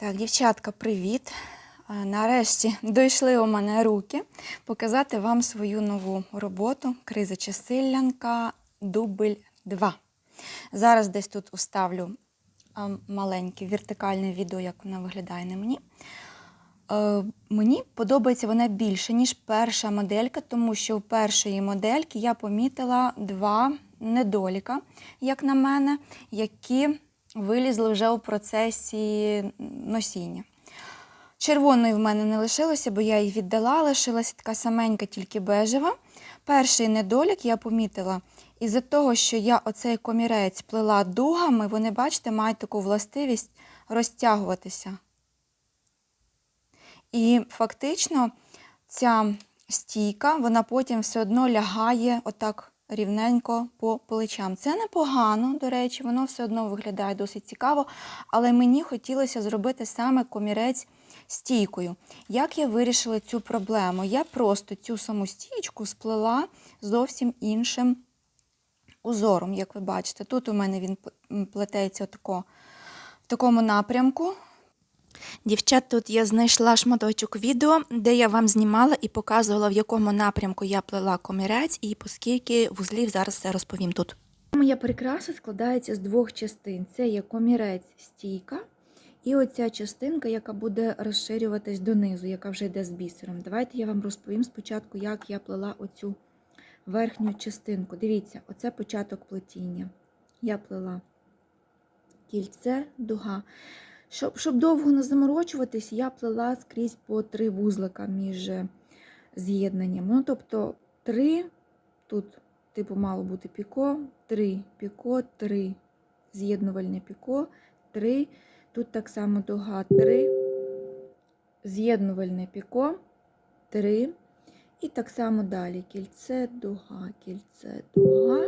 Так, дівчатка, привіт! Е, Нарешті дійшли у мене руки показати вам свою нову роботу Криза Часиллянка дубль 2. Зараз десь тут уставлю е, маленьке вертикальне відео, як вона виглядає на мені. Е, Мені подобається вона більше, ніж перша моделька, тому що у першої модельки я помітила два недоліка, як на мене, які вилізли вже у процесі носіння. Червоної в мене не лишилося, бо я її віддала, лишилася така саменька, тільки бежева. Перший недолік я помітила із-за того, що я оцей комірець плела дугами, вони, бачите, мають таку властивість розтягуватися. І фактично ця стійка, вона потім все одно лягає отак рівненько по плечам. Це непогано, до речі, воно все одно виглядає досить цікаво, але мені хотілося зробити саме комірець стійкою. Як я вирішила цю проблему? Я просто цю саму стійку сплела зовсім іншим узором, як ви бачите. Тут у мене він плететься отако, в такому напрямку. Дівчат, тут я знайшла шматочок відео, де я вам знімала і показувала, в якому напрямку я плела комірець і по скільки вузлів зараз все розповім тут. Моя прикраса складається з двох частин: це є комірець стійка, і оця частинка, яка буде розширюватись донизу, яка вже йде з бісером. Давайте я вам розповім спочатку, як я плела оцю верхню частинку. Дивіться, оце початок плетіння. Я плела кільце, дуга. Щоб щоб довго не заморочуватись, я плела скрізь по три вузлика між з'єднанням. Ну, тобто три, тут, типу, мало бути піко, три піко, три з'єднувальне піко, три. Тут так само дуга три, з'єднувальне піко, три. І так само далі. Кільце, дуга, кільце, дуга.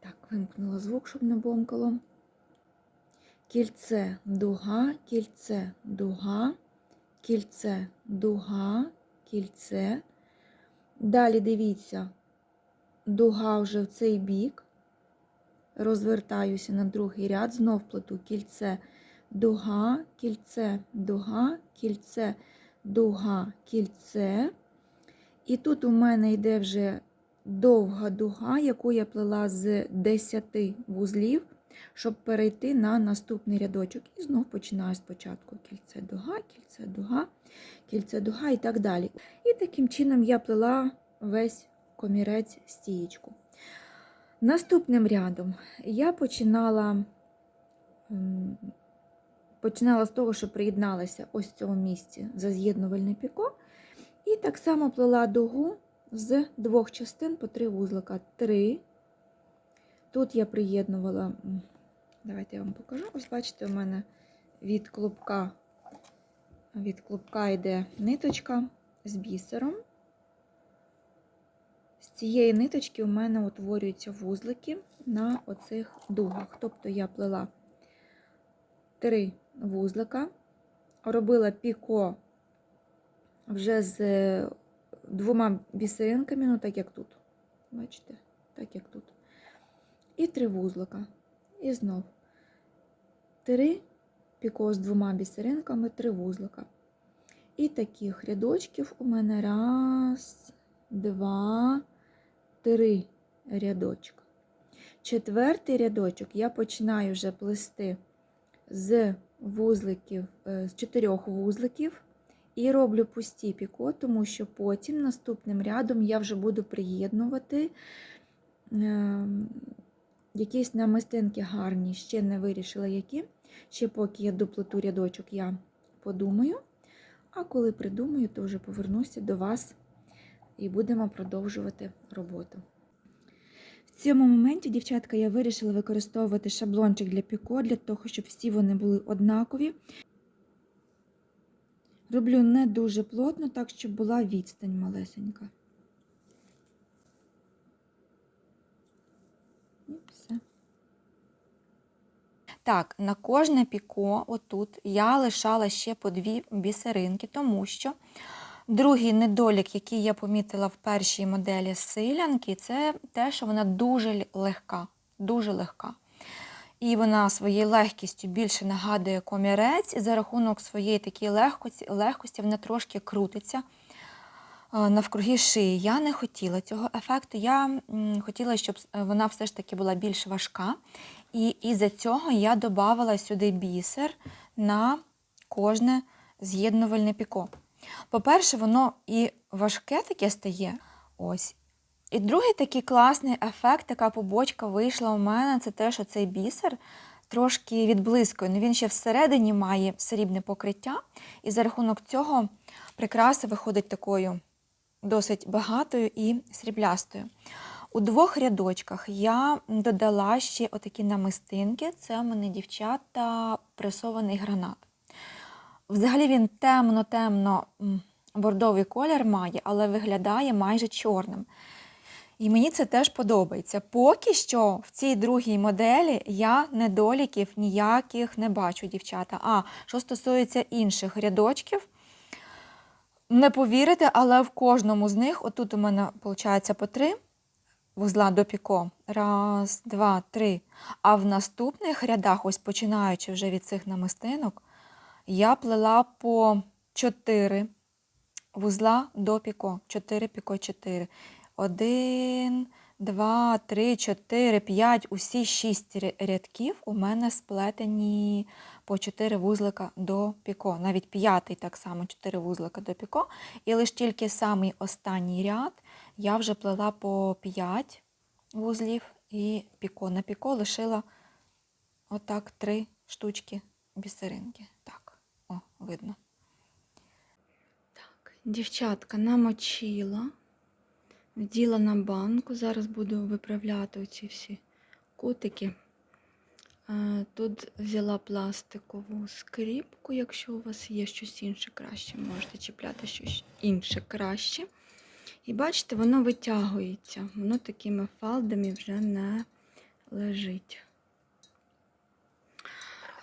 Так, вимкнула звук, щоб не бомкало. Кільце, дуга, кільце, дуга, кільце, дуга, кільце. Далі дивіться, дуга вже в цей бік. Розвертаюся на другий ряд, знов плету кільце, дуга, кільце, дуга, кільце, дуга, кільце. І тут у мене йде вже довга дуга, яку я плела з 10 вузлів, щоб перейти на наступний рядочок. І знов починаю спочатку кільце дуга, кільце дуга, кільце дуга і так далі. І таким чином я плела весь комірець стієчку. Наступним рядом я починала починала з того, що приєдналася ось в цьому місці за з'єднувальне піко. І так само плела дугу з двох частин по три вузлика. Три. Тут я приєднувала, давайте я вам покажу. Ось, бачите, у мене від клубка, від клубка йде ниточка з бісером. З цієї ниточки у мене утворюються вузлики на оцих дугах. Тобто я плела три вузлика, робила піко вже з двома бісеринками, ну так як тут. Бачите, так як тут. І три вузлика. І знов три піко з двома бісеринками, три вузлика. І таких рядочків у мене раз, два, три рядочка. Четвертий рядочок я починаю вже плести з вузликів, з чотирьох вузликів. І роблю пусті піко, тому що потім наступним рядом я вже буду приєднувати е, якісь намистинки гарні, ще не вирішила які. Ще поки я доплету рядочок, я подумаю. А коли придумаю, то вже повернуся до вас і будемо продовжувати роботу. В цьому моменті, дівчатка, я вирішила використовувати шаблончик для піко, для того, щоб всі вони були однакові. Роблю не дуже плотно, так, щоб була відстань малесенька. І все. Так, на кожне піко, отут, я лишала ще по дві бісеринки, тому що другий недолік, який я помітила в першій моделі силянки, це те, що вона дуже легка. Дуже легка. І вона своєю легкістю більше нагадує комірець, і за рахунок своєї такої легкості, легкості вона трошки крутиться е, навкруги шиї. Я не хотіла цього ефекту. Я хотіла, щоб е, вона все ж таки була більш важка. І із-за цього я додавала сюди бісер на кожне з'єднувальне піко. По-перше, воно і важке таке стає. Ось. І другий такий класний ефект, така побочка вийшла у мене, це те, що цей бісер трошки відблискує. Ну, він ще всередині має срібне покриття, і за рахунок цього прикраса виходить такою досить багатою і сріблястою. У двох рядочках я додала ще отакі намистинки. Це в мене дівчата пресований гранат. Взагалі він темно-темно бордовий колір має, але виглядає майже чорним. І мені це теж подобається. Поки що в цій другій моделі я недоліків ніяких не бачу, дівчата. А що стосується інших рядочків, не повірите, але в кожному з них, отут у мене виходить по три вузла до піко. Раз, два, три. А в наступних рядах, ось починаючи вже від цих намистинок, я плела по 4 вузла до піко. 4 піко 4. Один, два, три, чотири, п'ять. Усі шість рядків у мене сплетені по 4 вузлика до піко. Навіть п'ятий так само 4 вузлика до піко. І лише тільки самий останній ряд я вже плела по 5 вузлів і піко. На піко лишила отак три штучки бісеринки. Так, о, видно. Так, дівчатка намочила, вділа на банку. Зараз буду виправляти оці всі кутики. Е, Тут взяла пластикову скріпку, якщо у вас є щось інше краще, можете чіпляти щось інше краще. І бачите, воно витягується, воно такими фалдами вже не лежить.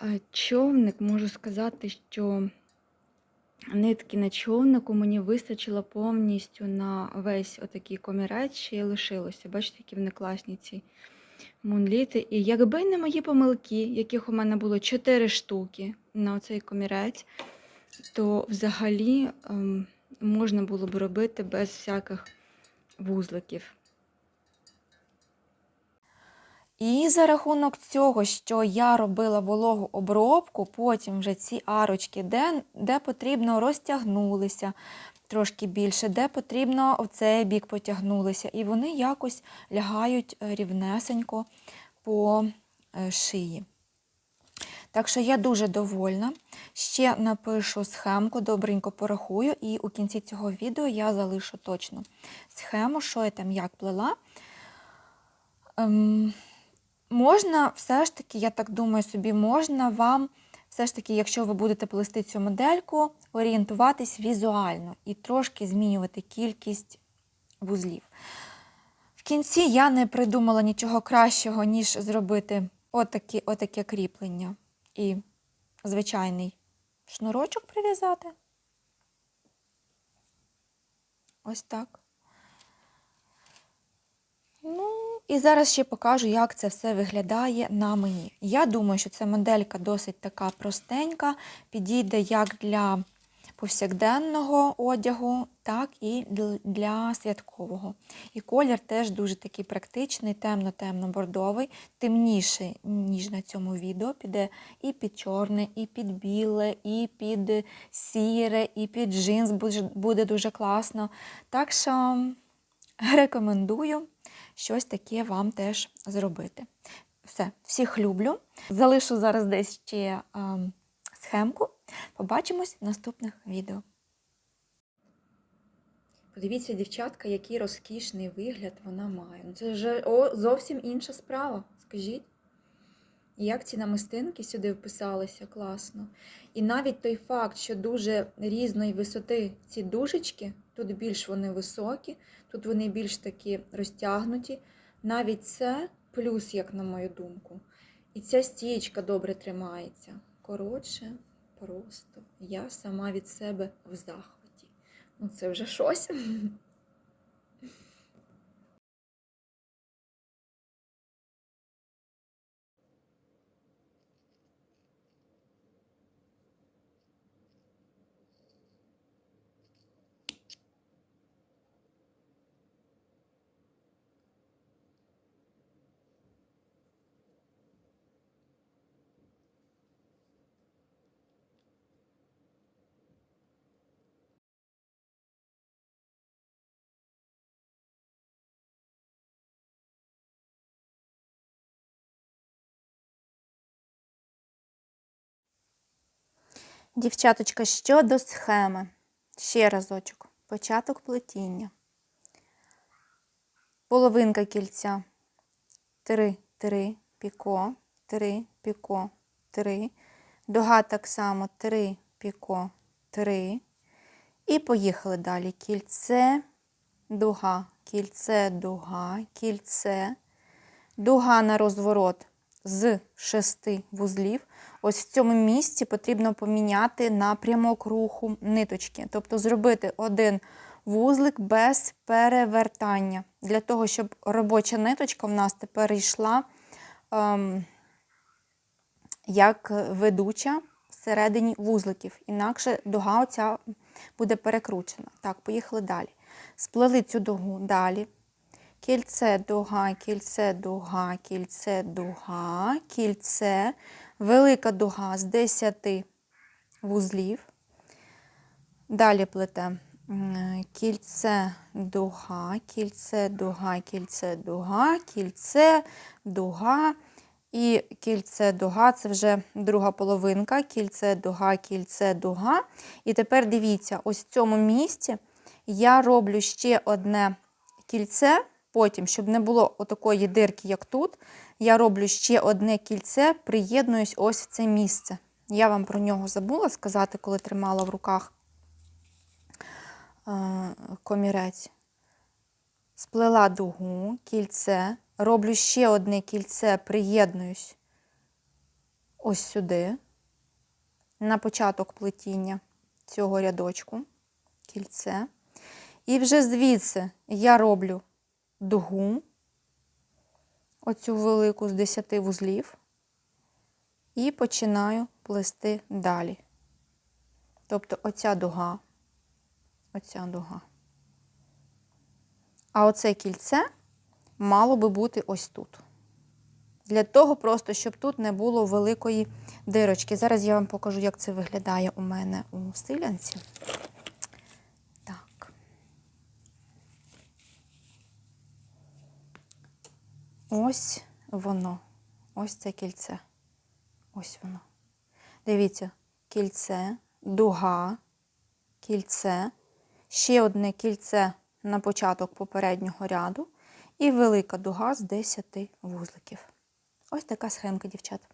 Е, Човник, можу сказати, що нитки на човнику мені вистачило повністю на весь отакий комірець, ще й лишилося. Бачите, які вони класні ці мунліти. І якби не мої помилки, яких у мене було 4 штуки на цей комірець, то взагалі ем, можна було б робити без всяких вузликів. І за рахунок цього, що я робила вологу обробку, потім вже ці арочки, де, де потрібно, розтягнулися трошки більше, де потрібно в цей бік потягнулися. І вони якось лягають е, рівнесенько по е, шиї. Так що я дуже довольна. Ще напишу схемку, добренько порахую, і у кінці цього відео я залишу точно схему, що я там як плела. Ем, можна все ж таки, я так думаю собі, можна вам, все ж таки, якщо ви будете плести цю модельку, орієнтуватись візуально і трошки змінювати кількість вузлів. В кінці я не придумала нічого кращого, ніж зробити отакі, отаке кріплення і звичайний шнурочок прив'язати. Ось так. Ну, і зараз ще покажу, як це все виглядає на мені. Я думаю, що ця моделька досить така простенька, підійде як для повсякденного одягу, так і для святкового. І колір теж дуже такий практичний, темно-темно-бордовий, темніший, ніж на цьому відео. Піде і під чорне, і під біле, і під сіре, і під джинс буде- дуже класно. Так що рекомендую щось таке вам теж зробити. Все, всіх люблю. Залишу зараз десь ще ем, схемку. Побачимось в наступних відео. Подивіться, дівчатка, який розкішний вигляд вона має. Ну, Це вже о, зовсім інша справа, скажіть. Як ці намистинки сюди вписалися класно. І навіть той факт, що дуже різної висоти ці дужечки, тут більш вони високі, тут вони більш такі розтягнуті. Навіть це плюс, як на мою думку. І ця стієчка добре тримається. Коротше, просто я сама від себе в захваті. Ну, це вже щось. Дівчаточка, щодо схеми. Ще разочок. Початок плетіння. Половинка кільця. 3, 3, піко, 3, піко, 3. Дуга так само 3, піко, 3. І поїхали далі. Кільце, дуга, кільце, дуга, кільце, дуга на розворот з шести вузлів. Ось в цьому місці потрібно поміняти напрямок руху ниточки. Тобто зробити один вузлик без перевертання. Для того, щоб робоча ниточка в нас тепер йшла ем, як ведуча всередині вузликів. Інакше дуга оця буде перекручена. Так, поїхали далі. Сплели цю дугу далі. Кільце, дуга, кільце, дуга, кільце, дуга, кільце, велика дуга з 10 вузлів. Далі плете кільце, дуга, кільце, дуга, кільце, дуга, кільце, дуга. І кільце дуга це вже друга половинка. Кільце, дуга, кільце, дуга. І тепер дивіться, ось в цьому місці я роблю ще одне кільце. Потім, щоб не було отакої дирки, як тут, я роблю ще одне кільце, приєднуюсь ось в це місце. Я вам про нього забула сказати, коли тримала в руках е, комірець. Сплела дугу, кільце, роблю ще одне кільце, приєднуюсь ось сюди, на початок плетіння цього рядочку, кільце. І вже звідси я роблю дугу, оцю велику з 10 вузлів, і починаю плести далі. Тобто оця дуга, оця дуга. А оце кільце мало би бути ось тут. Для того просто, щоб тут не було великої дирочки. Зараз я вам покажу, як це виглядає у мене у силянці. Ось воно. Ось це кільце. Ось воно. Дивіться, кільце, дуга, кільце, ще одне кільце на початок попереднього ряду і велика дуга з 10 вузликів. Ось така схемка, дівчата.